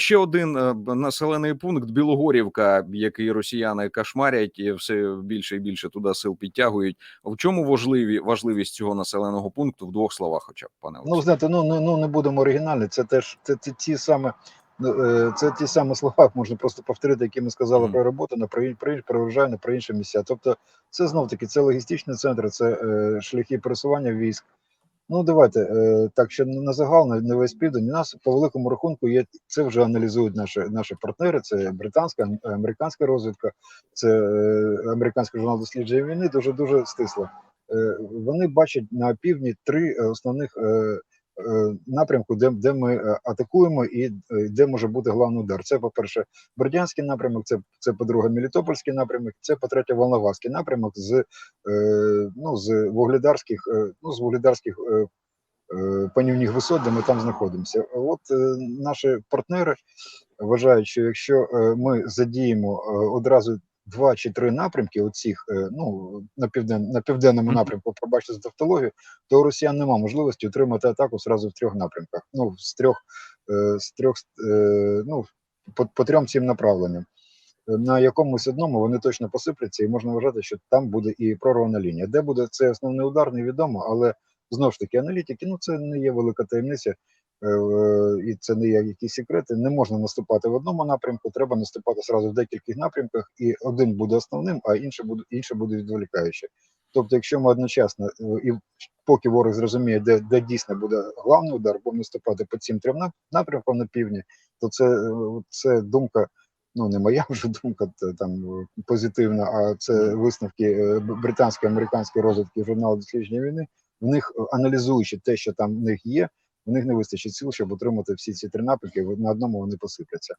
Ще один е, населений пункт Білогорівка, який росіяни кошмарять, і все більше і більше туди сил підтягують. В чому важливі важливість цього населеного пункту в двох словах, хоча б пане Ну, знаєте, ну, ну, ну не будемо оригінальні. Це теж це, ті- ті саме. е, Це ті самі слова, можна просто повторити, які ми сказали Мгм. про роботу на про, про, про про інші місця. Тобто, це знов таки це логістичний центр, це е, шляхи пересування військ. Ну давайте е, так, що на загал на, весь південь. У нас по великому рахунку є це вже аналізують наші наші партнери. Це британська, американська розвідка, це е, американський журнал дослідження війни. Дуже дуже стисло. Е, вони бачать на півдні три основних напрямку, де, де ми е, атакуємо і е, де може бути головний удар. Це, по-перше, Бердянський напрямок, це, це по-друге, Мелітопольський напрямок, це по-третє, Волноваський напрямок з, е, ну, з вугледарських, е, ну, з вугледарських панівних висот, де ми там знаходимося. От е, наші партнери вважають, що якщо ми задіємо одразу два чи три напрямки, оцих, е, ну на півден на південному напрямку, пробачте за тавтологію, то у росіян нема можливості отримати атаку зразу в трьох напрямках. Ну з трьох е, з трьох е, ну по, по трьом цим направленням. На якомусь одному вони точно посипляться, і можна вважати, що там буде і прорвана лінія. Де буде цей основний удар, невідомо, але знову ж таки, аналітики, ну це не є велика таємниця, і це не є якісь секрети. Не можна наступати в одному напрямку, треба наступати зразу в декількох напрямках, і один буде основним, а інший буде інше буде відволікаюче. Тобто, якщо ми одночасно е, і поки ворог зрозуміє, де, де дійсно буде главний удар, бо наступати по цим трьом напрямкам на півдні, то це, е, це думка. Ну, не моя вже думка там е, позитивна, а це висновки е, британської американської розвідки журналу дослідження війни. В них е, аналізуючи те, що там в них є, в них не вистачить сил, щоб отримати всі ці три напрямки. На одному вони посипляться.